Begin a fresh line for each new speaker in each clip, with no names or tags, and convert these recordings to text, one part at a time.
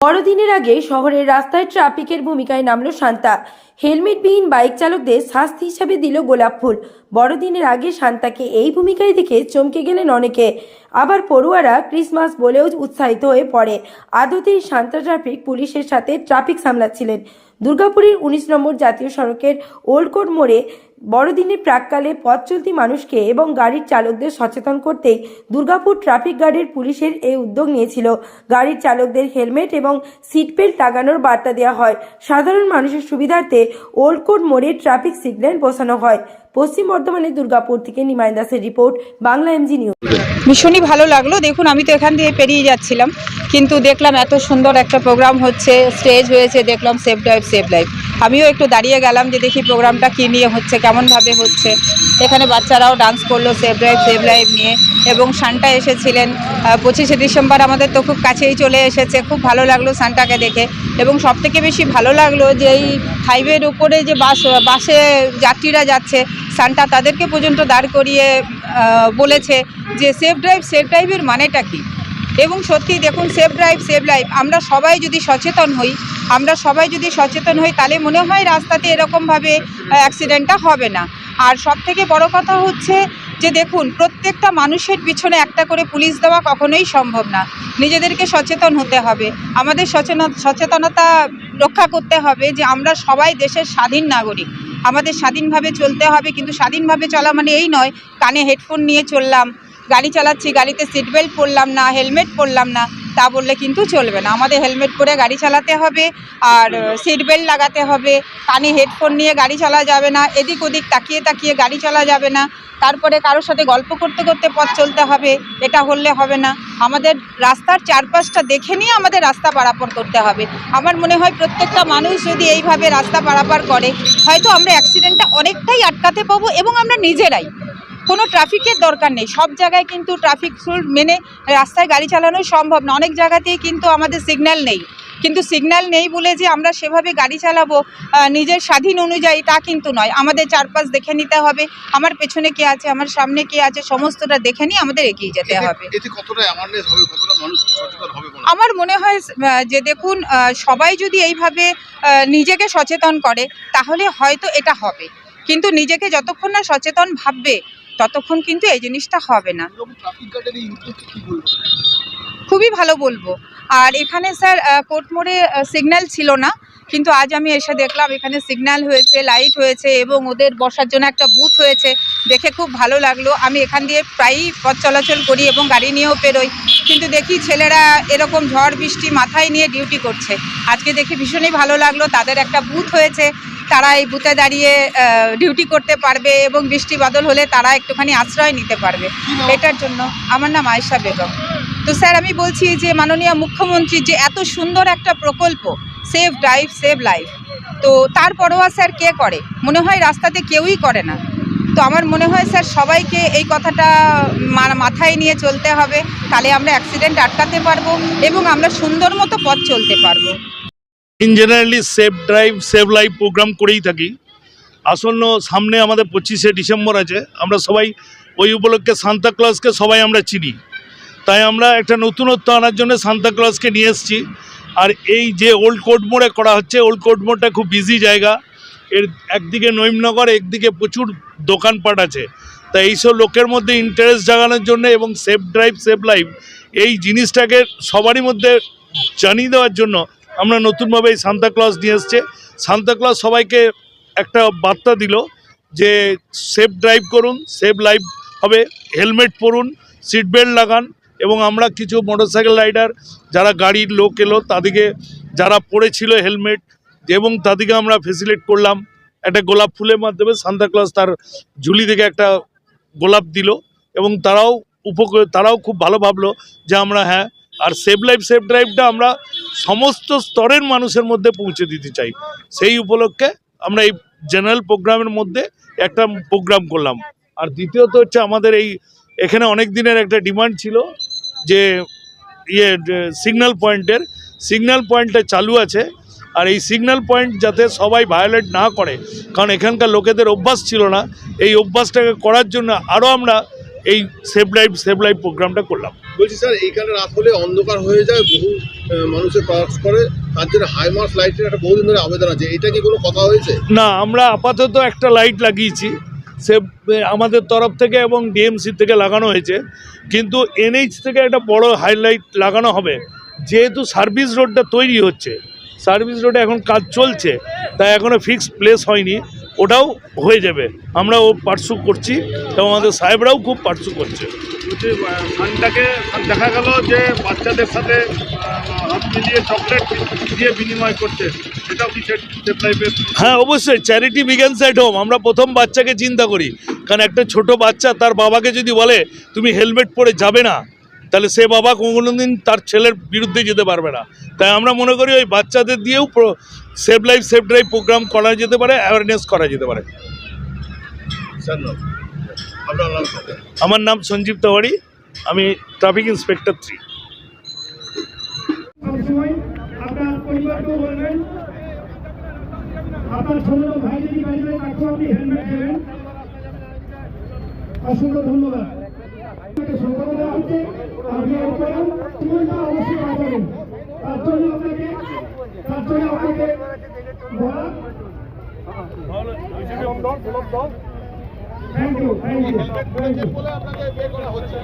বড়দিনের আগে শহরের রাস্তায় ট্রাফিকের ভূমিকায় নামলো শান্তা। হেলমেটবিহীন বাইক চালকদের শাস্তি হিসাবে দিল গোলাপ ফুল। বড়দিনের আগে শান্তাকে এই ভূমিকায় দেখে চমকে গেলেন অনেকে। আবার পড়ুয়ারা ক্রিসমাস বলেও উৎসাহিত হয়ে পড়ে। আদতেই শান্তা ট্রাফিক পুলিশের সাথে ট্রাফিক সামলাচ্ছিলেন। দুর্গাপুরের উনিশ নম্বর জাতীয় সড়কের ওল্ড কোর্ট মোড়ে বড়দিনের প্রাককালে পথ চলতি মানুষকে এবং গাড়ির চালকদের সচেতন করতেই দুর্গাপুর ট্রাফিক গার্ডের পুলিশের এই উদ্যোগ নিয়েছিল। গাড়ির চালকদের হেলমেট এবং সিট বেল্ট লাগানোর বার্তা দেওয়া হয়। সাধারণ মানুষের সুবিধার্থে ওল্ড কোর্ট মোড়ে ট্রাফিক সিগন্যাল বসানো হয়। পশ্চিম বর্ধমানের দুর্গাপুর থেকে নিমাই দাসের রিপোর্ট, বাংলা এমজি নিউজ
ভীষণই ভালো লাগল। দেখুন, আমি তো এখান দিয়ে পেরিয়ে যাচ্ছিলাম, কিন্তু দেখলাম এত সুন্দর একটা প্রোগ্রাম হচ্ছে স্টেজ হয়েছে, দেখলাম সেফ ড্রাইভ সেভ লাইফ আমিও একটু দাঁড়িয়ে গেলাম যে দেখি প্রোগ্রামটা কী নিয়ে হচ্ছে, কেমনভাবে হচ্ছে। এখানে বাচ্চারাও ডান্স করল সেফ ড্রাইভ সেভ লাইফ নিয়ে, এবং সান্টা এসেছিলেন। পঁচিশে ডিসেম্বর আমাদের তো খুব কাছেই চলে এসেছে, খুব ভালো লাগল সান্টাকে দেখে। এবং সবথেকে বেশি ভালো লাগল যে এই হাইওয়ের উপরে যে বাস, বাসে যাত্রীরা যাচ্ছে সান্টা তাদেরকে পর্যন্ত দাঁড় করিয়ে বলেছে যে সেফ ড্রাইভ সেফ ড্রাইভের মানেটা কী? এবং সত্যি দেখুন সেফ ড্রাইভ সেভ লাইফ আমরা সবাই যদি সচেতন হই, আমরা সবাই যদি সচেতন হই, তাহলে মনে হয় রাস্তাতে এরকমভাবে অ্যাক্সিডেন্টটা হবে না। আর সব থেকে বড় কথা হচ্ছে যে দেখুন, প্রত্যেকটা মানুষের পিছনে একটা করে পুলিশ দেওয়া কখনোই সম্ভব না। নিজেদেরকে সচেতন হতে হবে। আমাদের সচেতন, সচেতনতা রক্ষা করতে হবে যে আমরা সবাই দেশের স্বাধীন নাগরিক। আমাদের স্বাধীনভাবে চলতে হবে, কিন্তু স্বাধীনভাবে চলা মানে এই নয়, কানে হেডফোন নিয়ে চললাম, গাড়ি চালাচ্ছি, গাড়িতে সিট বেল্ট পরলাম না হেলমেট পরলাম না। তা বললে কিন্তু চলবে না। আমাদের হেলমেট পরে গাড়ি চালাতে হবে আর সিট বেল্ট লাগাতে হবে। কানে হেডফোন নিয়ে গাড়ি চালা যাবে না। এদিক ওদিক তাকিয়ে তাকিয়ে গাড়ি চালা যাবে না। তারপরে কারোর সাথে গল্প করতে করতে পথ চলতে হবে। এটা হলে হবে না। আমাদের রাস্তার চারপাশটা দেখে নিয়ে আমাদের রাস্তা পারাপার করতে হবে। আমার মনে হয় প্রত্যেকটা মানুষ যদি এইভাবে রাস্তা পারাপার করে, হয়তো আমরা অ্যাক্সিডেন্টটা অনেকটাই আটকাতে পাবো এবং আমরা নিজেরাই কোনো ট্রাফিকের দরকার নেই। সব জায়গায় কিন্তু ট্রাফিক রুল মেনে রাস্তায় গাড়ি চালানো সম্ভব না অনেক জায়গাতেই কিন্তু আমাদের সিগন্যাল নেই। কিন্তু সিগন্যাল নেই বলে যে আমরা সেভাবে গাড়ি চালাবো নিজের স্বাধীন অনুযায়ী তা কিন্তু নয়। আমাদের চারপাশ দেখে নিতে হবে। আমার পেছনে কে আছে আমার সামনে কে আছে সমস্তটা দেখে নিয়ে আমাদের এগিয়ে যেতে হবে। আমার মনে হয় যে দেখুন সবাই যদি এইভাবে নিজেকে সচেতন করে তাহলে হয়তো এটা হবে। কিন্তু নিজেকে যতক্ষণ না সচেতন ভাববে ততক্ষণ কিন্তু এই জিনিসটা হবে না। খুবই ভালো বলব। আর এখানে স্যার কোর্টমোড়ে সিগন্যাল ছিল না কিন্তু আজ আমি এসে দেখলাম এখানে সিগন্যাল হয়েছে লাইট হয়েছে এবং ওদের বসার জন্য একটা বুথ হয়েছে। দেখে খুব ভালো লাগল। আমি এখান দিয়ে প্রায়ই পথ চলাচল করি এবং গাড়ি নিয়েও পেরোই কিন্তু দেখি ছেলেরা এরকম ঝড় বৃষ্টি মাথায় নিয়ে ডিউটি করছে। আজকে দেখে ভীষণই ভালো লাগল। তাদের একটা বুথ হয়েছে। তারা এই বুথে দাঁড়িয়ে ডিউটি করতে পারবে এবং বৃষ্টি বাদল হলে তারা একটুখানি আশ্রয় নিতে পারবে। এটার জন্য আমার নাম আয়েশা বেগম। তো স্যার, আমি বলছি যে মাননীয় মুখ্যমন্ত্রী যে এত সুন্দর একটা প্রকল্প সেভ ড্রাইভ সেভ লাইফ তো তার পরোয়া স্যার কে করে? মনে হয় রাস্তাতে কেউই করে না। তো আমার মনে হয় স্যার, সবাইকে এই কথাটা মাথায় নিয়ে চলতে হবে। তাহলে আমরা অ্যাক্সিডেন্ট আটকাতে পারব এবং আমরা সুন্দর মতো পথ চলতে পারব।
In generally save drive save life program করেই থাকি। আসন্ন সামনে আমাদের পঁচিশে ডিসেম্বর আছে। আমরা সবাই ওই উপলক্ষে সান্তা ক্লজকে সবাই আমরা চিনি। তাই আমরা একটা নতুনত্ব আনার জন্য সান্তা ক্লজকে নিয়ে এসেছি। আর এই যে ওল্ড কোর্ট মোড়ে করা হচ্ছে ওল্ড কোর্ট মোড়টা খুব বিজি জায়গা। এর একদিকে নৈমনগর একদিকে প্রচুর দোকানপাট আছে। তাই এইসব লোকের মধ্যে ইন্টারেস্ট জাগানোর জন্য এবং সেফ ড্রাইভ সেভ লাইফ এই জিনিসটাকে সবারই মধ্যে জানিয়ে দেওয়ার জন্য আমরা নতুনভাবে এই সান্তা ক্লজ নিয়ে এসছে। সান্তা ক্লজ সবাইকে একটা বার্তা দিল যে সেফ ড্রাইভ করুন, সেফ লাইফ হবে, হেলমেট পরুন, সিট বেল্ট লাগান এবং আমরা কিছু মোটরসাইকেল রাইডার, যারা গাড়ির লোক এলো, তাদেরকে যারা পড়েছিল হেলমেট এবং তাদেরকে আমরা ফেসিলেট করলাম। একটা গোলাপ ফুলের মাধ্যমে সান্তা ক্লজ তার ঝুলি থেকে একটা গোলাপ দিল এবং তারাও উপকৃত, তারাও খুব ভালো ভাবলো যে আমরা হ্যাঁ আর সেভ লাইফ সেভ ড্রাইভটা আমরা সমস্ত স্তরের মানুষের মধ্যে পৌঁছে দিতে চাই। সেই উপলক্ষে আমরা এই জেনারেল প্রোগ্রামের মধ্যে একটা প্রোগ্রাম করলাম। আর দ্বিতীয়ত হচ্ছে আমাদের এই এখানে অনেক দিনের একটা ডিমান্ড ছিল যে ইয়ে সিগন্যাল পয়েন্টের সিগন্যাল পয়েন্টটা চালু আছে। আর এই সিগন্যাল পয়েন্ট যাতে সবাই ভায়োলেট না করে, কারণ এখানকার লোকেদের অভ্যাস ছিল না। এই অভ্যাসটাকে করার জন্য আরও আমরা এই সেভ লাইফ সেভ লাইফ প্রোগ্রামটা করলাম।
বলছি স্যার এইখানে রাত হলে অন্ধকার হয়ে যায় বহু মানুষের পাস করে তার জন্য হাইমার্স লাইটের একটা বহুদিন ধরে আবেদন আছে। এটা কি কোনো কথা হয়েছে?
না আমরা আপাতত একটা লাইট লাগিয়েছি। সে আমাদের তরফ থেকে এবং ডিএমসি থেকে লাগানো হয়েছে। কিন্তু এনএইচ থেকে একটা বড় হাইলাইট লাগানো হবে। যেহেতু সার্ভিস রোডটা তৈরি হচ্ছে সার্ভিস রোডে এখন কাজ চলছে তাই এখনও ফিক্সড প্লেস হয়নি। ওটাও হয়ে যাবে। আমরা ও পার্সু করছি এবং আমাদের সাহেবরাও খুব পার্সু করছে। ফান্ডটাকে দেখা গেল যে বাচ্চাদের সাথে হাত মিলিয়ে চকলেট দিয়ে বিনিময় করছে হ্যাঁ অবশ্যই চ্যারিটি বিজ্ঞানস অ্যাট হোম আমরা প্রথম বাচ্চাকে চিন্তা করি। কারণ একটা ছোট বাচ্চা তার বাবাকে যদি বলে তুমি হেলমেট পরে যাবে না। তাহলে সে বাবা কোনোদিন তার ছেলের বিরুদ্ধে যেতে পারবে না। তাই আমরা মনে করি ওই বাচ্চাদের দিয়েও save life, save drive program করা যেতে পারে অ্যাওয়ারনেস করা যেতে পারে। আমার নাম সঞ্জীব তেওয়ারি, আমি ট্রাফিক ইন্সপেক্টর থ্রি
আপনার ছোট ভাই যদি অসংখ্য ধন্যবাদ। আপনি আপনার জীবনটা অবশ্যই বাঁচাবেন তার জন্য আপনাকে তার জন্য আপনাকে বলা
আপনাকে বিয়ে করা হচ্ছে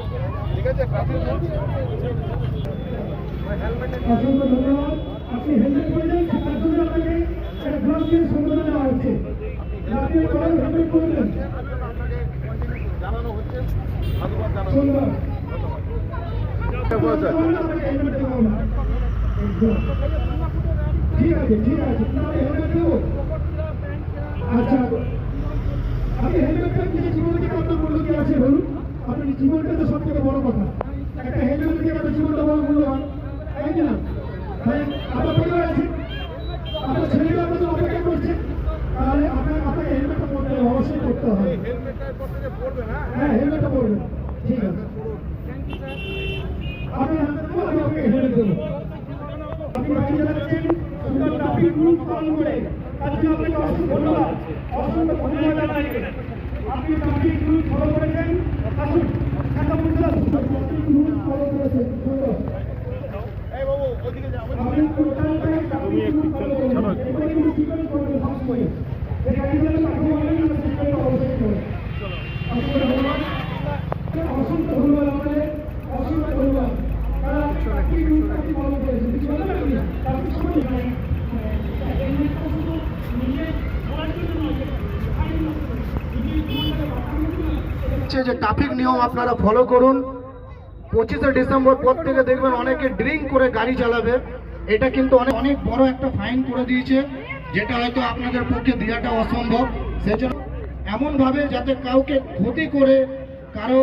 ঠিক আছে
অসংখ্য ধন্যবাদ। আপনি হেলমেট পরেছেন হচ্ছে। আপনি
জানানো সাধুবাদ জানানো
সুন্দর
হচ্ছে
আপনাকে হেলমেট দেবো না ঠিক আছে ঠিক আছে। হেলমেট আচ্ছা আপনি হেলমেটটা নিজের জীবনে কি কত মূল্য কি আছে বলুন? আপনার জীবনটা তো সব থেকে বড় কথা। একটা হেলমেট দিয়ে আপনার জীবনটা বড় মূল্যবান তাই কি না? তাই আপনার পরিবার আছে? আপনার ছেলেরা আপনাদের অপেক্ষা করছে। তাহলে আপনার আপনাকে হেলমেটটা হবে অবশ্যই করতে হবে। হ্যাঁ হেলমেটটা পরবেন ঠিক আছে আপনি হাতে আপনাকে হেলমেট দেবো। আপনি গাড়ি চালাচ্ছেন সুন্দর আপনি ফলো করেছেন আসুন একটা চালালে তাকে বলেন না সেটাই অবশ্যই করবেন অসংখ্য ধন্যবাদ অসংখ্য ধন্যবাদ আপনাদের অসংখ্য ধন্যবাদ কারণ ট্রাফিক রুলটা আপনি ফলো করেছেন কিছু বলেন আপনি ট্রাফিক সময়
হচ্ছে যে ট্রাফিক নিয়ম আপনারা ফলো করুন। পঁচিশে ডিসেম্বর পর থেকে দেখবেন অনেকে ড্রিঙ্ক করে গাড়ি চালাবে। এটা কিন্তু অনেক অনেক বড় একটা ফাইন করে দিয়েছে, যেটা হয়তো আপনাদের পক্ষে দেওয়াটা অসম্ভব। সেজন্য এমনভাবে যাতে কাউকে ক্ষতি করে কারও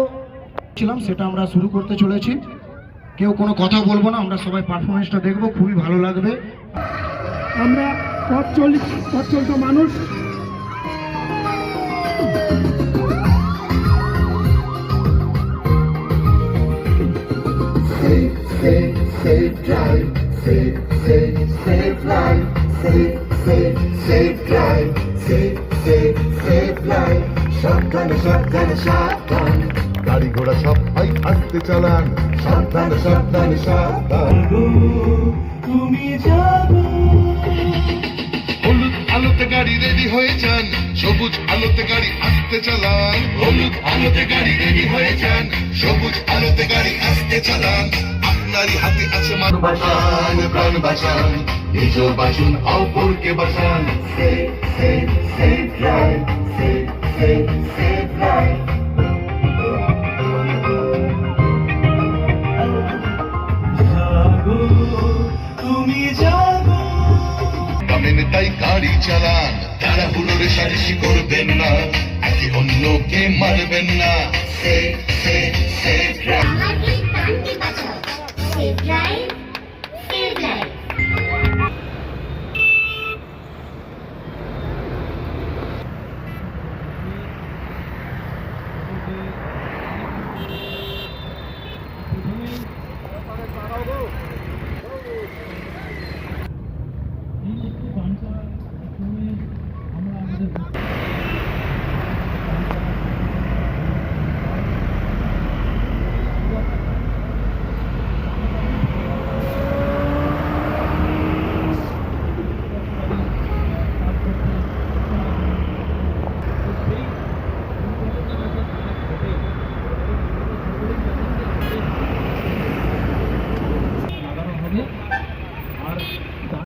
ছিলাম, সেটা আমরা শুরু করতে চলেছি। কেউ কোনো কথা বলব না, আমরা সবাই পারফরমেন্সটা দেখব, খুবই ভালো লাগবে।
আমরা পথ চল পথ মানুষ।
সবাই আস্তে চালান। সাবধানে সাবধানে সাবধান। হলুদ আলোতে গাড়ি রেডি হয়ে যান। সবুজ আলোতে গাড়ি আস্তে চালান। হলুদ আলোতে গাড়ি রেডি হয়ে যান। সবুজ আলোতে গাড়ি আস্তে চালান। আপনারই হাতে আছে মান বাঁচান প্রাণ বাঁচান। নিজ বাঁচুন অপরকে বাঁচান।
Life.
গাড়ি চালান তাড়াহুড়ো রেশারেশি করবেন না একে অন্যকে মারবেন না।
সে safe,
সে সেফ ড্রাইভ